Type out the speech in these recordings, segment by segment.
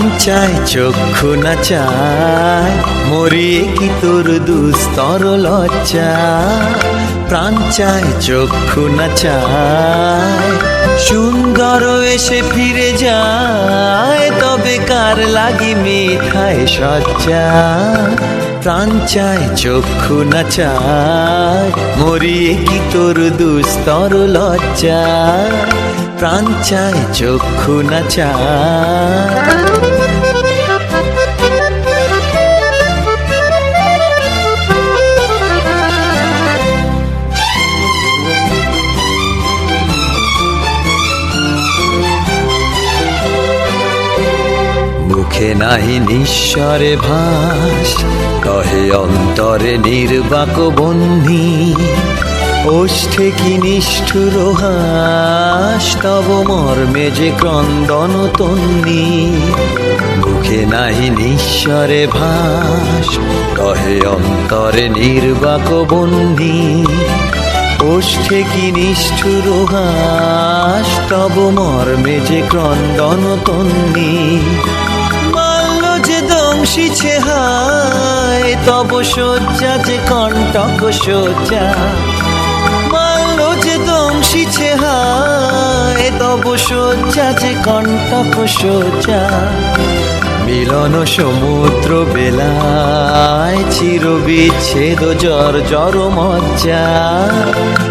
চায় চক্ষু না চায় মরিয়ে কি তোর দুস্তর লজ্জা? প্রাণ চায় চক্ষু না চায় সুন্দর এসে ফিরে যায়, তবে কার লাগি মিঠায় সজ্জা? প্রাণ চায় চক্ষু না চায় মরিয়ে কি তোর দুস্তর লজ্জা? প্রাণ চায়, চক্ষু না মুখে নাহি নিঃস্বরে ভাস, কহে অন্তরে নির্বাক বন্যি ওষ্ঠে কি নিষ্ঠুর হাস? তব মর্মে যে ক্রন্দন তন্নি। মুখে নাহি নিঃস্বরে ভাস, কহে অন্তরে নির্বাক বন্দি ওষ্ঠে কি নিষ্ঠুর হাস, তব মর্মে যে ক্রন্দন তন্নি। মাল্য যে দংশিছে হায়, তব শয্যা যে কণ্টক শয্যা। শয্যা যে কণ্টক শয্যা মিলন সমুদ্র বেলায় চির বিচ্ছেদ জর জর মজ্জা।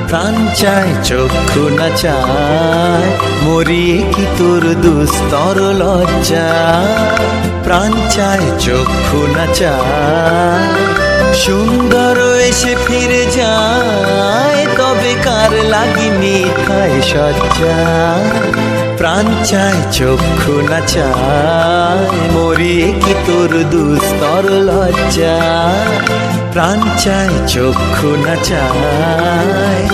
প্রাণ চায়, চক্ষু না চায়, মরিয়ে কি তোর দুস্তর লজ্জা? প্রাণ চায়, চক্ষু না চায়, সুন্দর এসে ফিরে যায়, তবে লাগি মিঠায় সজ্জা প্রাণ চায়, চক্ষু না চায়। মরি কি তোর দুস্তর লজ্জা? প্রাণ চায়, চক্ষু না চায়।